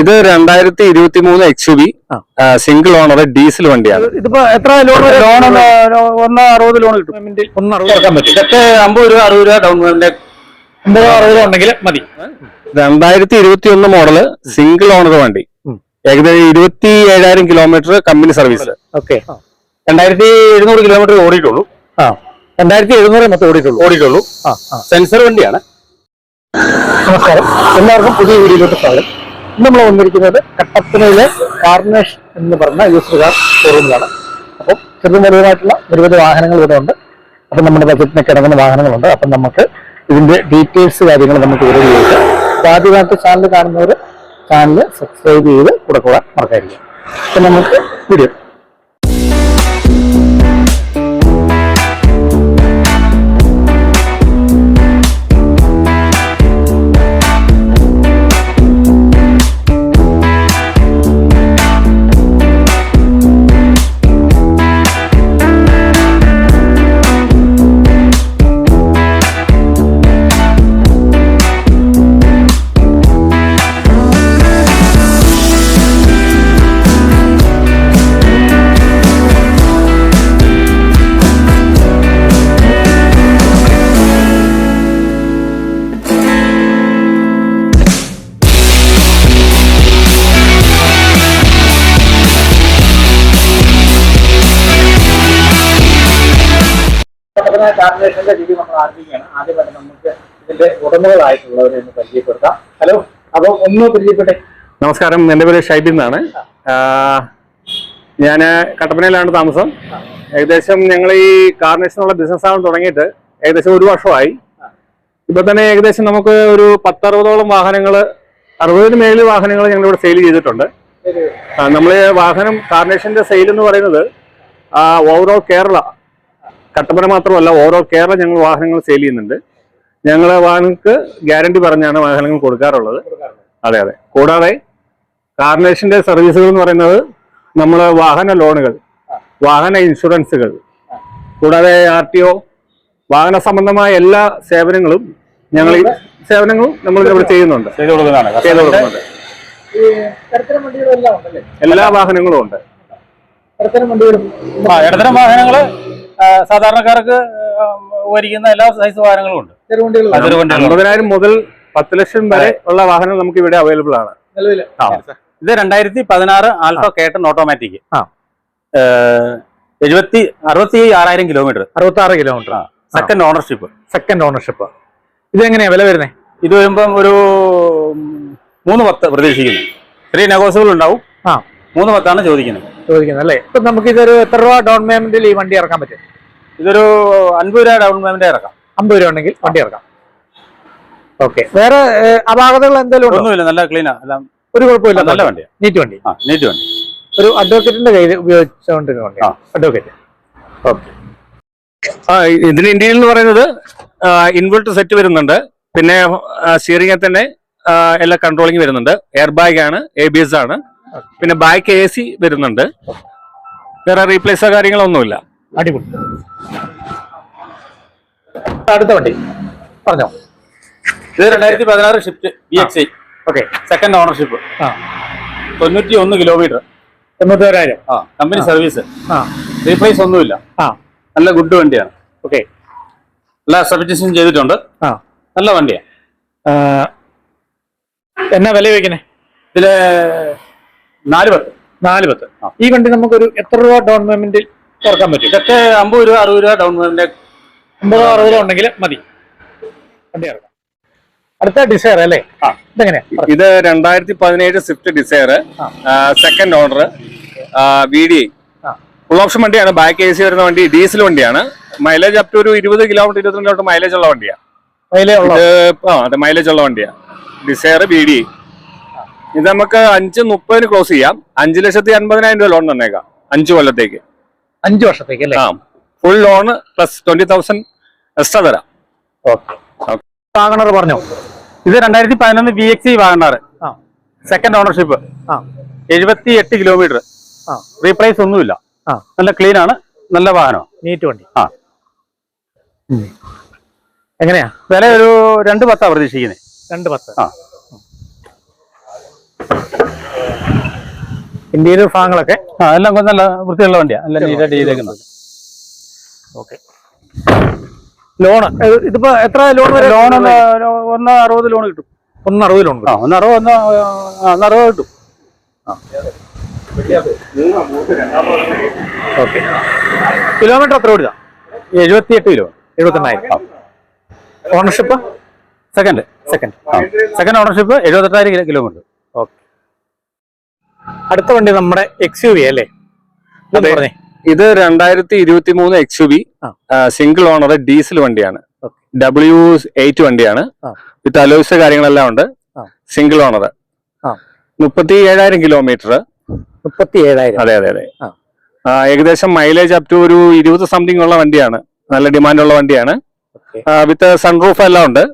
ഇത് രണ്ടായിരത്തി ഇരുപത്തി മൂന്ന് X U V single owner diesel വണ്ടിയാണ്. ഇതിപ്പോ എത്ര ലോൺ ലോൺ ഒന്ന് അറുപത് ലോൺ കിട്ടും. ഒന്ന് അറുപത്. ഇറക്കാൻ പറ്റും. ഇതൊക്കെ അമ്പത് രൂപ അറുപത് രൂപ ഡൗൺ പേയ്മെന്റ് അമ്പതോ രൂപ ഉണ്ടെങ്കിൽ മതി രണ്ടായിരത്തി ഇരുപത്തി ഒന്ന് മോഡൽ സിംഗിൾ ഓണർ വണ്ടി. ഏകദേശം ഇരുപത്തി ഏഴായിരം കിലോമീറ്റർ കമ്പനി സർവീസ് ഓക്കെ. രണ്ടായിരത്തി എഴുന്നൂറ് കിലോമീറ്റർ ഓടിയിട്ടുള്ളൂ. ആ. രണ്ടായിരത്തി എഴുന്നൂറ് മൊത്തം ഓടിയിട്ടുള്ളൂ. ഓടിയിട്ടുള്ളൂ. സെൻസർ വണ്ടിയാണ്. നമസ്കാരം. എല്ലാവർക്കും പുതിയ വീഡിയോയിലോട്ട് സ്വാഗതം. നമ്മൾ വന്നിരിക്കുന്നത് കട്ടപ്പനയിലെ കാർണേഷ് എന്ന് പറഞ്ഞ യൂസ്ഡ് കാർ ഷോറൂമിലാണ് അപ്പോൾ ചെറുതും വലുതുമായിട്ടുള്ള നിരവധി വാഹനങ്ങൾ ഇവിടെ ഉണ്ട് അപ്പം നമ്മുടെ ബജറ്റിനൊക്കെ ഇറങ്ങുന്ന വാഹനങ്ങളുണ്ട്. അപ്പം നമുക്ക് ഇതിന്റെ ഡീറ്റെയിൽസ് കാര്യങ്ങൾ നമുക്ക് ഇവിടെ ചോദിക്കാം അപ്പോൾ ആദ്യമായിട്ട് ചാനൽ കാണുന്നവർ ചാനൽ സബ്സ്ക്രൈബ് ചെയ്ത് കൂടെ കൂടെ മറക്കാതിരിക്കും അപ്പം നമുക്ക് വീഡിയോ കാർണേഷന്റെ രീതി നമ്മൾ ആരംഭിക്കുകയാണ്. ആദ്യമായിട്ട് നമുക്ക് ഇതിന്റെ ഉടമകളായിട്ടുള്ളവരെ ഒന്ന് പരിചയപ്പെടുത്താം. ഹലോ അപ്പോൾ ഒന്ന് പരിചയപ്പെട്ടെ. നമസ്കാരം. എന്റെ പേര് ഷൈബിൻ എന്നാണ്. ഞാൻ കട്ടപ്പനയിലാണ് താമസം. ഏകദേശം ഞങ്ങൾ ഈ കാർണേഷനുള്ള ബിസിനസ് ആണ് തുടങ്ങിയിട്ട് ഏകദേശം ഒരു വർഷമായി. ഇപ്പൊ തന്നെ ഏകദേശം നമുക്ക് ഒരു പത്തറുപതോളം വാഹനങ്ങൾ അറുപതിന് മേളിൽ വാഹനങ്ങൾ ഞങ്ങൾ ഇവിടെ സെയിൽ ചെയ്തിട്ടുണ്ട് നമ്മൾ വാഹനം കാർണേഷന്റെ സെയിൽ എന്ന് പറയുന്നത് ഓവറോൾ കേരള കട്ടപ്പന മാത്രമല്ല ഓരോ കേരള ഞങ്ങൾ വാഹനങ്ങൾ സെയിൽ ചെയ്യുന്നുണ്ട്. ഞങ്ങൾ വാഹനങ്ങൾക്ക് ഗ്യാരണ്ടി പറഞ്ഞാണ് വാഹനങ്ങൾ കൊടുക്കാറുള്ളത്. അതെ അതെ. കൂടാതെ കാർണേഷന്റെ സർവീസുകൾ എന്ന് പറയുന്നത് നമ്മൾ വാഹന ലോണുകൾ വാഹന ഇൻഷുറൻസുകൾ കൂടാതെ ആർ ടി ഒ വാഹന സംബന്ധമായ എല്ലാ സേവനങ്ങളും ഞങ്ങൾ ഈ സേവനങ്ങളും നമ്മൾ ഇവിടെ ചെയ്യുന്നുണ്ട്. ചെയ്ത് കൊടുക്കുന്നുണ്ട്. എല്ലാ വാഹനങ്ങളും ഉണ്ട്. ഇടത്തരം വണ്ടികളും സാധാരണക്കാർക്ക് വരിക്കുന്ന എല്ലാ സൈസ് വാഹനങ്ങളും ഉണ്ട്. അമ്പതിനായിരം മുതൽ പത്ത് ലക്ഷം വരെ ഉള്ള വാഹനം നമുക്ക് ഇവിടെ അവൈലബിൾ ആണ്. ഇത് രണ്ടായിരത്തി പതിനാറ് ആൽഫ കേട്ടൺ ഓട്ടോമാറ്റിക്. എഴുപത്തി അറുപത്തി ആറായിരം കിലോമീറ്റർ അറുപത്തി ആറ് kilometre second ownership second ownership ഇത് എങ്ങനെയാ വില വരുന്നത് ഇത് വരുമ്പം ഒരു മൂന്ന് പത്ത് പ്രതീക്ഷിക്കുന്നു. ത്രീ നെഗോസിബിൾ ഉണ്ടാവും. ആ. മൂന്ന് പത്താണ് ചോദിക്കുന്നത്. ചോദിക്കുന്നത് അല്ലേ? ഇപ്പൊ നമുക്ക് ഇതൊരു എത്ര രൂപ ഡൗൺ പേയ്മെന്റിൽ ഈ വണ്ടി ഇറക്കാൻ പറ്റും? ഇതൊരു അൻപത് രൂപ ഡൗൺ പേയ്മെന്റ് ഇറക്കാം. അമ്പത് രൂപ ഉണ്ടെങ്കിൽ വണ്ടി ഇറക്കാം. ഓക്കെ. വേറെ അപാകതകൾ എന്തെങ്കിലും ഉണ്ടോ? ഒന്നുമില്ല നല്ല ക്ലീനാ എല്ലാം ഒരു കുഴപ്പമില്ല. നല്ല വണ്ടി നീറ്റ് വണ്ടി. ആ നീറ്റ് വണ്ടി. ഒരു അഡ്വക്കേറ്റിന്റെ കയ്യിൽ ഉപയോഗിച്ചുകൊണ്ടിരുന്ന വണ്ടി. Advocate okay. ആ ഇതിന് ഇന്ത്യയിൽ എന്ന് പറയുന്നത് ഇൻവെർട്ടർ സെറ്റ് വരുന്നുണ്ട്. പിന്നെ സ്റ്റിയറിംഗിൽ തന്നെ എല്ലാ കൺട്രോളിങ് വരുന്നുണ്ട്. എയർ ബാഗ് ആണ് എ ബി എസ് ആണ്. പിന്നെ ബാക്ക് എ സി വരുന്നുണ്ട്. വേറെ റീപ്ലേസോ കാര്യങ്ങളൊന്നുമില്ല. അടിപൊളി. അടുത്ത വണ്ടി. പറഞ്ഞോ. ഇത് രണ്ടായിരത്തി പതിനാറ് Swift B X I okay second ownership തൊണ്ണൂറ്റി ഒന്ന് കിലോമീറ്റർ തൊണ്ണൂറ്റോരായിരം ആ കമ്പനി സർവീസ് ആ. റീപ്ലേസ് ഒന്നുമില്ല. ആ. നല്ല ഗുഡ് വണ്ടിയാണ്. ഓക്കെ എല്ലാ സർവീസും ചെയ്തിട്ടുണ്ട്. ആ. നല്ല വണ്ടിയാണ് എന്നാ വില ചോദിക്കണേ? ഇതിൽ നാല് പത്ത്. നാല് പത്ത്. ഈ വണ്ടി നമുക്കൊരു എത്ര രൂപ ഡൗൺ പേയ്മെന്റ് തുറക്കാൻ പറ്റും? ഇതൊക്കെ അമ്പത് രൂപ അറുപത് രൂപ ഡൗൺ പേയ്മെന്റ് അമ്പത് അറുപത് രൂപ ഉണ്ടെങ്കിൽ മതി. വണ്ടി ഇറക്കാം. അടുത്ത ഡിസയർ അല്ലേ? ഇതെങ്ങനെ ഇത് രണ്ടായിരത്തി പതിനേഴ് Swift Dzire second owner V D full option വണ്ടിയാണ്. ബാക്ക് എ സി വരുന്ന വണ്ടി ഡീസൽ വണ്ടിയാണ്. മൈലേജ് അപ് ടു ഒരു ഇരുപത് കിലോമീറ്റർ ഇരുപത്തിരണ്ട് കിലോമീറ്റർ മൈലേജ് ഉള്ള വണ്ടിയാണ് മൈലേജ് ഉള്ള വണ്ടിയാണ് ഡിസയർ ബി ഡി ഇത് നമുക്ക് അഞ്ച് മുപ്പതിന് ക്ലോസ് ചെയ്യാം. അഞ്ച് ലക്ഷത്തി അൻപതിനായിരം രൂപ ലോൺ തന്നേക്കാം. അഞ്ച് കൊല്ലത്തേക്ക്. അഞ്ചു വർഷത്തേക്ക് അല്ലേ? ആ full loan plus twenty thousand extra തരാം. വാഗണർ പറഞ്ഞോ? ഇത് രണ്ടായിരത്തി പതിനൊന്ന് B X WagonR second ownership എഴുപത്തി എട്ട് കിലോമീറ്റർ റീപ്ലേസ് ഒന്നുമില്ല. നല്ല ക്ലീൻ ആണ് നല്ല വാഹനമാണ് നീറ്റ് വണ്ടി. ആ. എങ്ങനെയാ? വില ഒരു രണ്ട് പത്താ പ്രതീക്ഷിക്കുന്നത് രണ്ട് പത്ത്. ആ. ഇന്റീരിയർ ഭാഗങ്ങളൊക്കെ ആ എല്ലാം കൊണ്ട് നല്ല വൃത്തിയുള്ള വണ്ടിയാ. നല്ല നീറ്റായിട്ട് ചെയ്തേക്കുന്നത് ഓക്കെ. ലോണ് ഇതിപ്പോ എത്ര ലോൺ വരെ ലോൺ ഒന്ന് അറുപത് ലോൺ കിട്ടും. ഒന്ന് അറുപത് ലോൺ കിട്ടും. ഒന്ന് അറുപത് ഒന്ന് ആ, ഒന്ന് അറുപത് കിട്ടും. ഓക്കെ. കിലോമീറ്റർ എത്ര ഓടിതാ എഴുപത്തിയെട്ട് kilo. എഴുപത്തെണ്ണായിരം. Ownership second second second ownership എഴുപത്തെട്ടായിരം kilometre. Okay. അടുത്ത വണ്ടി നമ്മുടെ എക്സ് യു വി അല്ലേ? പറഞ്ഞേ. ഇത് രണ്ടായിരത്തി ഇരുപത്തി മൂന്ന് X U B single owner diesel വണ്ടിയാണ്. ഡബ്ല്യു എയ്റ്റ് വണ്ടിയാണ്. വിത്ത് അലോയ്സ് കാര്യങ്ങളെല്ലാം ഉണ്ട്. Single owner. മുപ്പത്തി ഏഴായിരം കിലോമീറ്റർ. മുപ്പത്തി ഏഴായിരം അതെ അതെ. അതെ ഏകദേശം മൈലേജ് അപ് ടു ഒരു ഇരുപത് സംതിങ് ഉള്ള വണ്ടിയാണ്. നല്ല ഡിമാൻഡ് ഉള്ള വണ്ടിയാണ്. വിത്ത് സൺറൂഫ് എല്ലാം ഉണ്ട്.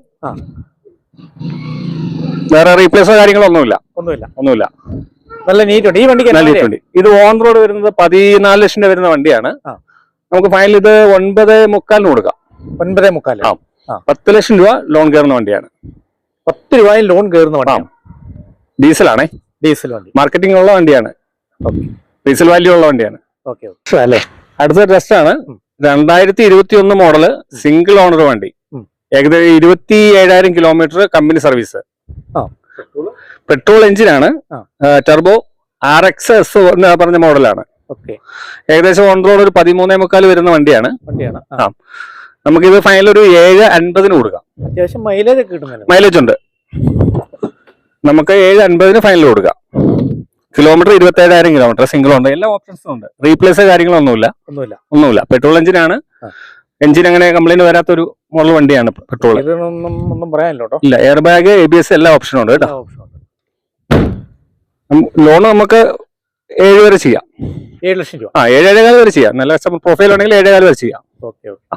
വേറെ റീപ്ലേസോ കാര്യങ്ങളൊന്നുമില്ല ഒന്നുമില്ല. ഒന്നുമില്ല. നല്ല നീറ്റ് ഉണ്ട്. ഈ വണ്ടിക്ക് നല്ല നീറ്റ് ഉണ്ട്. ഇത് ഓൺ റോഡ് വരുന്നത് പതിനാല് ലക്ഷം രൂപ വരുന്ന വണ്ടിയാണ്. നമുക്ക് ഫൈനൽ ഇത് ഒൻപത് മുക്കാലിന് കൊടുക്കാം. ഒൻപത് മുക്കാൽ ആ. പത്ത് ലക്ഷം രൂപ ലോൺ കയറുന്ന വണ്ടിയാണ്. പത്ത് രൂപയിൽ ലോൺ കയറുന്ന വണ്ടിയാണ് ഡീസലാണേ? ഡീസൽ വണ്ടി. മാർക്കറ്റിംഗ് ഉള്ള വണ്ടിയാണ്. ഡീസൽ വാല്യൂ ഉള്ള വണ്ടിയാണ്. അല്ലേ? അടുത്ത ടെസ്റ്റ് ആണ്. രണ്ടായിരത്തി ഇരുപത്തി ഒന്ന് മോഡൽ സിംഗിൾ ഓണർ വണ്ടി. ഏകദേശം ഇരുപത്തി ഏഴായിരം കിലോമീറ്റർ കമ്പനി സർവീസ് പെട്രോൾ എഞ്ചിനാണ്. ആണ് ടെർബോ ആർ എക്സ് എസ് എന്ന് പറഞ്ഞ മോഡലാണ്. ഏകദേശം ഓൺ റോഡ് ഒരു പതിമൂന്നേ മുക്കാൽ വരുന്ന വണ്ടിയാണ്. വണ്ടിയാണ്. ആ. നമുക്കിത് ഫൈനൽ ഒരു ഏഴ് അൻപതിന് കൊടുക്കാം. അത്യാവശ്യം മൈലേജ് ഒക്കെ മൈലേജ് ഉണ്ട്. നമുക്ക് ഏഴ് അൻപതിന് ഫൈനൽ കൊടുക്കാം. കിലോമീറ്റർ ഇരുപത്തി ഏഴായിരം കിലോമീറ്റർ സിംഗിൾ ഉണ്ട്. എല്ലാ ഓപ്ഷൻസും ഉണ്ട്. റീപ്ലേസ് കാര്യങ്ങളൊന്നുമില്ല. ഒന്നുമില്ല. ഒന്നുമില്ല. പെട്രോൾ എഞ്ചിനാണ് എഞ്ചിൻ അങ്ങനെ കംപ്ലൈന്റ് വരാത്തൊരു മോഡൽ വണ്ടിയാണ് പെട്രോൾ ഒന്നും പറയാനില്ല ഇല്ല air bag A B S എല്ലാ ഓപ്ഷനും ഉണ്ട്. കേട്ടോ ലോൺ നമുക്ക് ഏഴ് വരെ ചെയ്യാം. ഏഴ് ലക്ഷം രൂപ. ആ ഏഴ് ഏഴേകാൽ വരെ ചെയ്യാം. നല്ല പ്രൊഫൈൽ ഉണ്ടെങ്കിൽ ഏഴേകാൽ വരെ ചെയ്യാം. Okay okay.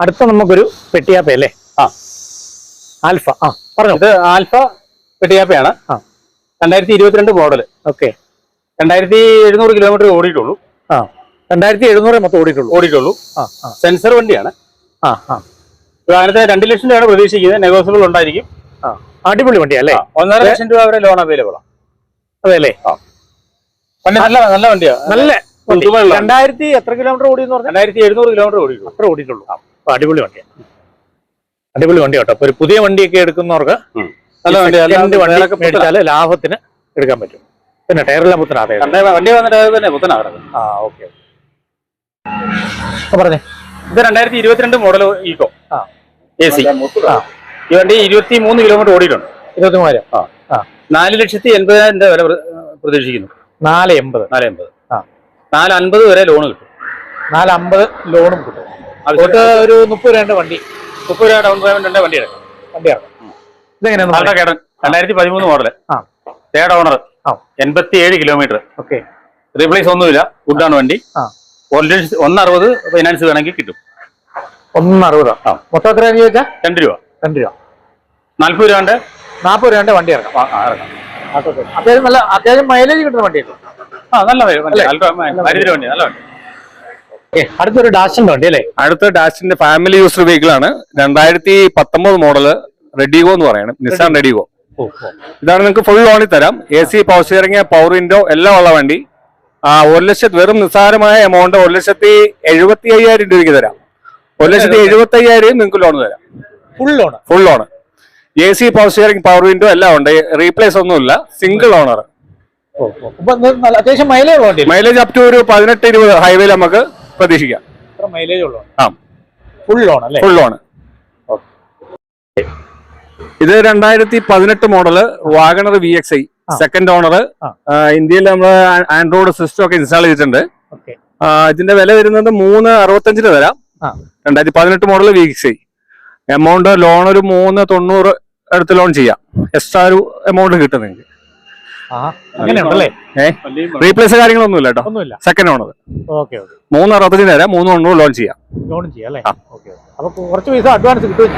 അടുത്ത നമുക്കൊരു പെട്ടിയാപ്പ അല്ലേ? ആ. ആൽഫ ആ പറഞ്ഞു. ഇത് ആൽഫ പെട്ടിയാപ്പയാണ്. ആ. രണ്ടായിരത്തി ഇരുപത്തിരണ്ട് മോഡൽ ഓക്കെ. രണ്ടായിരത്തി എഴുന്നൂറ് കിലോമീറ്റർ ഓടിയിട്ടുള്ളൂ. ആ. രണ്ടായിരത്തി എഴുന്നൂറ് മൊത്തം ഓടിയിട്ടുള്ളൂ. ഓടിയിട്ടുള്ളൂ. സെൻസർ വണ്ടിയാണ്. ആ ആ. അതിനകത്ത് രണ്ട് ലക്ഷം രൂപയാണ് പ്രതീക്ഷിക്കുന്നത്. നെഗോസിബിൾ ഉണ്ടായിരിക്കും. ആ അടിപൊളി വണ്ടിയല്ലേ ഒന്നര ലക്ഷം രൂപ വരെ ലോൺ അവൈലബിൾ ആണ് അതെ അല്ലേ? നല്ല നല്ല വണ്ടിയാണ് നല്ല. രണ്ടായിരത്തി എത്ര കിലോമീറ്റർ ഓടി എന്ന് പറഞ്ഞാൽ രണ്ടായിരത്തി എഴുന്നൂറ് കിലോമീറ്റർ ഓടിയിട്ടുള്ളൂ. അത്ര ഓടിയിട്ടുള്ളൂ അടിപൊളി വണ്ടിയാണ് അടിപൊളി വണ്ടി കേട്ടോ. ഒരു പുതിയ വണ്ടിയൊക്കെ എടുക്കുന്നവർക്ക് നല്ല വണ്ടി second വണ്ടി വേറൊക്കെ പുത്തനാ. മേടിച്ചാൽ ലാഭത്തിന് എടുക്കാൻ പറ്റും. പിന്നെ ടയറെല്ലാം പുത്തന. വണ്ടി വന്നിട്ട് ടയർ തന്നെ പുത്തനാ. ആ ഓക്കെ. പറഞ്ഞേ. ഇത് രണ്ടായിരത്തി ഇരുപത്തിരണ്ട് മോഡൽ ഈക്കോ ആ. A C. ഈ വണ്ടി ഇരുപത്തി മൂന്ന് കിലോമീറ്റർ ഓടിയിട്ടുണ്ട്. ഇരുപത്തി മൂവായിരം ആ. നാല് ലക്ഷത്തി എൺപതിനായിരം രൂപ വില പ്രതീക്ഷിക്കുന്നു. നാല് എൺപത്. നാല് എൺപത്. ആ. നാല് അൻപത് വരെ ലോൺ കിട്ടും. നാല് അമ്പത് ലോണും കിട്ടും. അതുകൊണ്ട് ഒരു മുപ്പത് രണ്ട് വണ്ടി. മുപ്പത് രൂപ ഡൗൺ പേയ്മെന്റ് ഉണ്ട് വണ്ടി എടുക്കാം. വണ്ടി കേട്ടൻ രണ്ടായിരത്തി പതിമൂന്ന് മോഡൽ ആ. തേർഡ് ഓണർ എൺപത്തി ഏഴ് കിലോമീറ്റർ ഓക്കെ. റീപ്ലേസ് ഒന്നുമില്ല. ഗുഡാണ് വണ്ടി. ആ. ഒരു ലക്ഷത്തി ഒന്നറുപത് ഫൈനാൻസ് വേണമെങ്കിൽ കിട്ടും. ഒന്ന് അറുപതാ ആ. മൊത്തം എത്ര ചോദിച്ചാൽ രണ്ട് രൂപ. രണ്ട് രൂപ. നാല്പത് രൂപ ഉണ്ട് നാൽപ്പത് രൂപ വണ്ടി ഇറങ്ങാം. ഇറക്കാം. അത്യാവശ്യം നല്ല അത്യാവശ്യം മൈലേജ് കിട്ടുന്ന വണ്ടിയാണ് ആ നല്ല വണ്ടി വണ്ടി. നല്ല വണ്ടി. അടുത്തൊരു ഡാഷിന്റെ വണ്ടി അല്ലേ? അടുത്ത ഡാഷിന്റെ ഫാമിലി യൂസർ വെഹിക്കിൾ ആണ് രണ്ടായിരത്തി പത്തൊമ്പത് മോഡൽ റെഡിഗോ എന്ന് പറയണം. നിസാൻ റെഡിഗോ ഓ ഓ. ഇതാണ് നിങ്ങൾക്ക് ഫുൾ ഓണി തരാം. A C power steering power window എല്ലാം ഉള്ള വണ്ടി. ആ ഒരു ലക്ഷത്തി വെറും നിസ്സാരമായ എമൗണ്ട് ഒരു ലക്ഷത്തി എഴുപത്തി അയ്യായിരം രൂപയ്ക്ക് തരാം. ഒരു ലക്ഷത്തി എഴുപത്തി അയ്യായിരം നിങ്ങൾക്ക് ലോൺ തരാം. Full loan full loan A C power steering power window എല്ലാം ഉണ്ട്. റീപ്ലേസ് ഒന്നുമില്ല. സിംഗിൾ ഓണർ അത്യാവശ്യം മൈലേജ് മൈലേജ് അപ് ടു ഒരു പതിനെട്ട് ഇരുപത് ഹൈവേയിൽ നമുക്ക് പ്രതീക്ഷിക്കാം. അത്ര മൈലേജ് ഉള്ള ആ. ഫുൾ ലോൺ അല്ലേ? ഫുൾ ലോൺ ഇത് രണ്ടായിരത്തി പതിനെട്ട് model WagonR V X I second owner. ഇന്ത്യയിൽ നമ്മൾ ആൻഡ്രോയിഡ് സിസ്റ്റം ഒക്കെ ഇൻസ്റ്റാൾ ചെയ്തിട്ടുണ്ട്. ഓക്കെ. ഇതിന്റെ വില വരുന്നത് മൂന്ന് അറുപത്തഞ്ചിന് തരാം. രണ്ടായിരത്തി പതിനെട്ട് model V X I amount loan ഒരു മൂന്ന് തൊണ്ണൂറ് അടുത്ത് ലോൺ ചെയ്യാം. എക്സ്ട്രാ ഒരു എമൗണ്ട് കിട്ടും നിങ്ങൾക്ക് ആ കാര്യങ്ങളൊന്നും ഇല്ല റീപ്ലേസ് കാര്യങ്ങളൊന്നുമില്ല കേട്ടോ. ഒന്നുമില്ല. Second owner okay okay. മൂന്ന് അറുപത്തഞ്ചിന് തരാം. മൂന്ന് തൊണ്ണൂറ് ലോൺ ചെയ്യാം. ലോൺ ചെയ്യാം കുറച്ച് പൈസ അഡ്വാൻസ് കിട്ടും.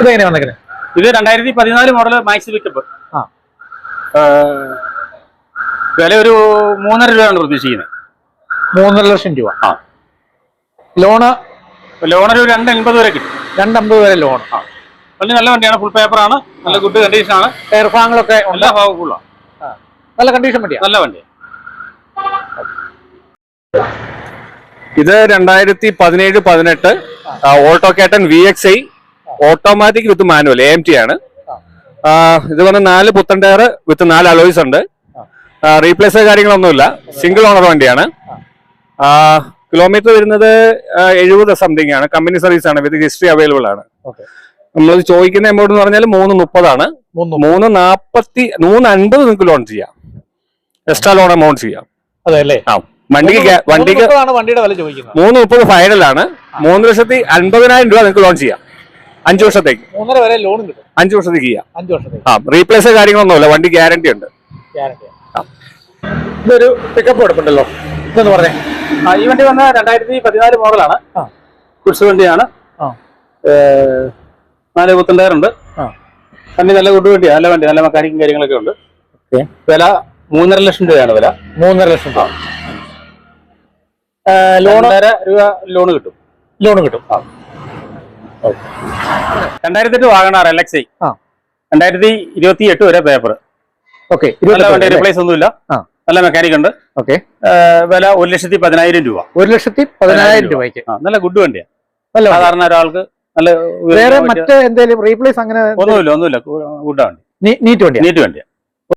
ഇതെങ്ങനെയാ വന്നേക്കുന്നത് ഇത് രണ്ടായിരത്തി പതിനാല് മോഡൽ മാക്സ് പിക്കപ്പ് ആ വില ഒരു മൂന്നര രൂപയാണ് പ്രതീക്ഷിക്കുന്നത്. മൂന്നര ലക്ഷം രൂപ. ആ. ലോണ്? ലോൺ ഒരു രണ്ട് എൺപത് വരെ കിട്ടും. രണ്ടമ്പത് വരെ ലോൺ. ആ. വണ്ടി നല്ല വണ്ടിയാണ് ഫുൾ പേപ്പർ ആണ് നല്ല ഗുഡ് കണ്ടീഷൻ ആണ്. എയർ ഫാങ്ങളൊക്കെ ഉണ്ട്. എല്ലാ ഭാഗവും ഫുള്ളാണ് നല്ല കണ്ടീഷൻ വണ്ടിയാണ് നല്ല വണ്ടി ഇത് രണ്ടായിരത്തി പതിനേഴ് പതിനെട്ട് auto കേട്ടൻ V X I automatic with manual A M T ആണ്. ഇത് പറഞ്ഞ നാല് പുത്തൻ ടയർ വിത്ത് നാല് അലോയ്സ് ഉണ്ട്. റീപ്ലേസ് കാര്യങ്ങളൊന്നുമില്ല. സിംഗിൾ ഓണർ വണ്ടിയാണ്. കിലോമീറ്റർ വരുന്നത് എഴുപത് സംതിങ് ആണ്. കമ്പനി സർവീസ് ആണ്. വിത്ത് ഹിസ്റ്ററി അവൈലബിൾ ആണ്. നമ്മൾ ചോദിക്കുന്ന എമൗണ്ട് എന്ന് പറഞ്ഞാൽ മൂന്ന് മുപ്പതാണ് മൂന്ന് നാപ്പത്തി മൂന്ന് അൻപത് നിങ്ങൾക്ക് ലോൺ ചെയ്യാം. എക്സ്ട്രാ ലോൺ എമൗണ്ട് ചെയ്യാം. അതെ അല്ലേ? ആ വണ്ടിക്ക് വണ്ടിക്ക് മൂന്ന് മുപ്പത് ഫൈനലാണ് മൂന്ന് ലക്ഷത്തി അൻപതിനായിരം രൂപ നിങ്ങൾക്ക് ലോൺ ചെയ്യാം. അഞ്ചു വർഷത്തേക്ക്. മൂന്നര വരെ ലോൺ കിട്ടും. അഞ്ചു വർഷത്തേക്ക് ചെയ്യാം. അഞ്ച് വർഷത്തേക്ക്. ആ റീപ്ലേസ് കാര്യങ്ങളൊന്നുമില്ല വണ്ടി ഗ്യാരണ്ടി ഉണ്ട്. ഗ്യാരണ്ടി ഇതൊരു പിക്കപ്പ് എടുപ്പുണ്ടല്ലോ. ഇതെന്ന് പറഞ്ഞേ. ആ, ഈ വണ്ടി വന്ന രണ്ടായിരത്തി പതിനാല് മോഡലാണ്. ആ. വണ്ടിയാണ്. ആ. നാല് ആ. വണ്ടി നല്ല കുട്ടി വണ്ടിയാണ് നല്ല വണ്ടി നല്ല മെക്കാനിക്കും കാര്യങ്ങളൊക്കെ ഉണ്ട്. വില മൂന്നര ലക്ഷം രൂപയാണ് വില. മൂന്നര ലക്ഷം രൂപ. ലോൺ രൂപ ലോൺ കിട്ടും. ലോൺ കിട്ടും. രണ്ടായിരത്തി എട്ട് വാഗണാർ എൽ എക്സ്. രണ്ടായിരത്തി ഇരുപത്തി എട്ട് വരെ പേപ്പർ ഓക്കെ വണ്ടി റിപ്ലേസ് ഒന്നുമില്ല. നല്ല മെക്കാനിക് ഉണ്ട്. ഓക്കെ. വില ഒരു ലക്ഷത്തി പതിനായിരം രൂപ. ഒരു ലക്ഷത്തി പതിനായിരം രൂപയ്ക്ക്. നല്ല ഗുഡ് വണ്ടിയാണ് നല്ല വണ്ടി. സാധാരണ ഒരാൾക്ക് നല്ല വേറെ മറ്റേ എന്തെങ്കിലും റീപ്ലേസ് അങ്ങനെ ഒന്നുമില്ല ഒന്നുമില്ല. ഗുഡ് വണ്ടി. നീറ്റ് വണ്ടിയാണ് നീറ്റ് വണ്ടിയാണ്